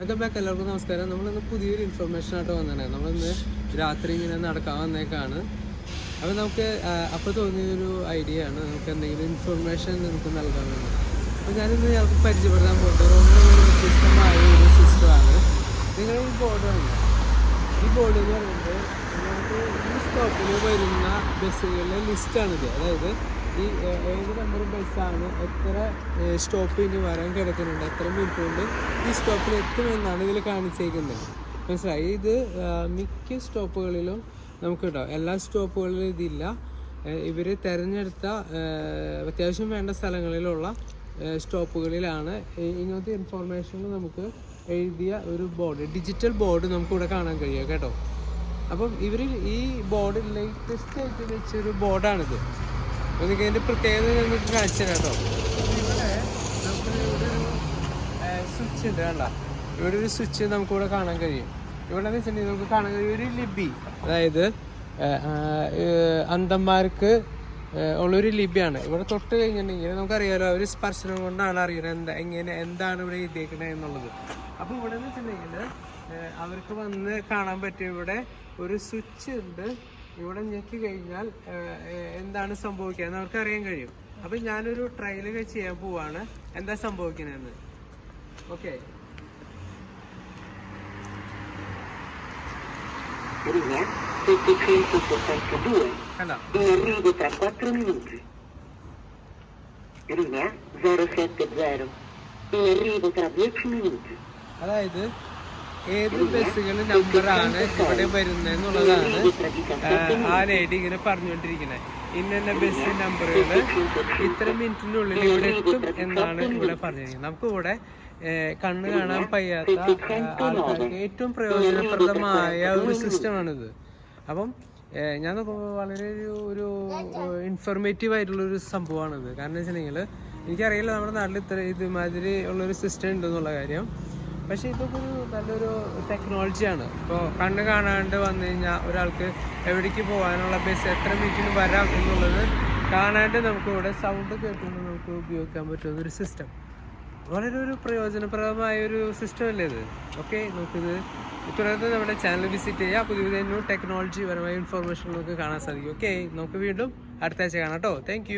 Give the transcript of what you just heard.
Welcome back എല്ലാവർക്കും. നമസ്കാരം. നമ്മളിന്ന് പുതിയൊരു ഇൻഫർമേഷൻ ആയിട്ട് വന്നതാണ്. നമ്മളിന്ന് രാത്രി ഇങ്ങനെ നടക്കാൻ വന്നേക്കാണ്. അപ്പോൾ നമുക്ക് അപ്പോൾ തോന്നിയൊരു ഐഡിയ ആണ്. നമുക്ക് എന്തെങ്കിലും ഇൻഫർമേഷൻ നമുക്ക് നൽകാൻ വേണ്ടി. അപ്പോൾ ഞാനിന്ന് ഞങ്ങൾക്ക് പരിചയപ്പെടുത്താൻ പോകുന്നത് റോമിലുള്ള ഒരു വ്യത്യസ്തമായ ഒരു സിസ്റ്റമാണ് നിങ്ങൾ ഈ ബോർഡ് ഉണ്ട് ഈ ബോർഡ് എന്ന് പറയുന്നത് നമുക്ക് ഈ സ്റ്റോപ്പിൽ വരുന്ന ബസ്സുകളുടെ ലിസ്റ്റാണിത് അതായത് ഈ ഏത് നമ്പർ ബസ്സാണ് എത്ര സ്റ്റോപ്പ് ഇനി വരാൻ കിടക്കുന്നുണ്ട്. എത്ര മിനിറ്റ് കൊണ്ട് ഈ സ്റ്റോപ്പിൽ എത്തുമെന്നാണ് ഇതിൽ കാണിച്ചേക്കുന്നത് മനസ്സിലായി? ഇത് മിക്ക സ്റ്റോപ്പുകളിലും നമുക്ക് കിട്ടാം എല്ലാ സ്റ്റോപ്പുകളിലും ഇതില്ല. ഇവർ തിരഞ്ഞെടുത്ത അത്യാവശ്യം വേണ്ട സ്ഥലങ്ങളിലുള്ള സ്റ്റോപ്പുകളിലാണ് ഇങ്ങനത്തെ ഇൻഫോർമേഷൻ നമുക്ക് എഴുതിയ ഒരു ബോർഡ് ഡിജിറ്റൽ ബോർഡ് നമുക്കിവിടെ കാണാൻ കഴിയുക കേട്ടോ. അപ്പം ഇവർ ഈ ബോർഡ് ലേറ്റസ്റ്റ് ആയിട്ട് വെച്ചൊരു ബോർഡാണിത് എനിക്ക് ഇതിന്റെ പ്രത്യേകത നിങ്ങൾക്ക് കാണിച്ചു തരാം കേട്ടോ. സ്വിച്ച് ഉണ്ട് കണ്ട? ഇവിടെ ഒരു സ്വിച്ച് നമുക്കിവിടെ കാണാൻ കഴിയും. ഇവിടെ എന്ന് വെച്ചിട്ടുണ്ടെങ്കിൽ നമുക്ക് കാണാൻ കഴിയും ഒരു ലിബി അതായത് അന്ധന്മാർക്ക് ഉള്ളൊരു ലിപിയാണ്. ഇവിടെ തൊട്ട് കഴിഞ്ഞിട്ടുണ്ടെങ്കിൽ നമുക്കറിയാലോ ഒരു സ്പർശനം കൊണ്ടാണ് അറിയുന്നത് എന്താ എങ്ങനെ എന്താണ് ഇവിടെ എഴുതിയേക്കുന്നത് എന്നുള്ളത്. അപ്പോൾ ഇവിടെ എന്ന് വെച്ചിട്ടുണ്ടെങ്കിൽ അവർക്ക് വന്ന് കാണാൻ പറ്റിയ ഇവിടെ ഒരു സ്വിച്ച് ഉണ്ട്. ഇവിടെ ഞെക്കി കഴിഞ്ഞാൽ എന്താണ് സംഭവിക്കുക അവർക്ക് അറിയാൻ കഴിയും. അപ്പൊ ഞാനൊരു ട്രയൽ ചെയ്യാൻ പോവാണ്. എന്താ സംഭവിക്കുന്നതെന്ന് ഓക്കെ Linea 762 കണ്ട in arrivo tra 4 minuti. Linea 070 in arrivo tra 10 minuti. അതായത് ഏത് ബസ്സുകൾ നമ്പറാണ് ഇവിടെ വരുന്നത് എന്നുള്ളതാണ് ആ ലേഡി ഇങ്ങനെ പറഞ്ഞുകൊണ്ടിരിക്കുന്നത് ഇന്ന ബസ് നമ്പറുകൾ ഇത്ര മിനിറ്റിനുള്ളിൽ ഇവിടെ എത്തും എന്നാണ് ഇവിടെ പറഞ്ഞിരിക്കുന്നത്. നമുക്ക് ഇവിടെ കണ്ണ് കാണാൻ പയ്യാത്ത ആൾക്കാർക്ക് ഏറ്റവും പ്രയോജനപ്രദമായ ഒരു സിസ്റ്റമാണിത്. അപ്പം ഞാൻ നോക്കുമ്പോൾ വളരെ ഒരു ഒരു ഇൻഫോർമേറ്റീവ് ആയിട്ടുള്ള ഒരു സംഭവമാണിത്. കാരണം വെച്ചിട്ടുണ്ടെങ്കിൽ എനിക്കറിയില്ല നമ്മുടെ നാട്ടിൽ ഇത്ര ഇതുമാതിരി ഉള്ളൊരു സിസ്റ്റം ഉണ്ടെന്നുള്ള കാര്യം. പക്ഷേ ഇതൊക്കെ ഒരു നല്ലൊരു ടെക്നോളജിയാണ് ഇപ്പോൾ കണ്ണ് കാണാണ്ട് വന്നു കഴിഞ്ഞാൽ ഒരാൾക്ക് എവിടേക്ക് പോകാനുള്ള ബസ് എത്ര മിനിറ്റിന് വരാം എന്നുള്ളത് കാണാണ്ട് നമുക്ക് ഇവിടെ സൗണ്ട് കേട്ടുകൊണ്ട് നമുക്ക് ഉപയോഗിക്കാൻ പറ്റുന്ന ഒരു സിസ്റ്റം വളരെ ഒരു പ്രയോജനപ്രദമായ ഒരു സിസ്റ്റം അല്ലേ ഇത്? ഓക്കെ നമുക്കിത് തുടർന്ന് നമ്മുടെ ചാനൽ വിസിറ്റ് ചെയ്യുക പുതിയ പുതിയ ന്യൂ ടെക്നോളജി പരമായ ഇൻഫോർമേഷൻ നമുക്ക് കാണാൻ സാധിക്കും. ഓക്കെ നമുക്ക് വീണ്ടും അടുത്ത ആഴ്ച കാണാം കേട്ടോ. താങ്ക്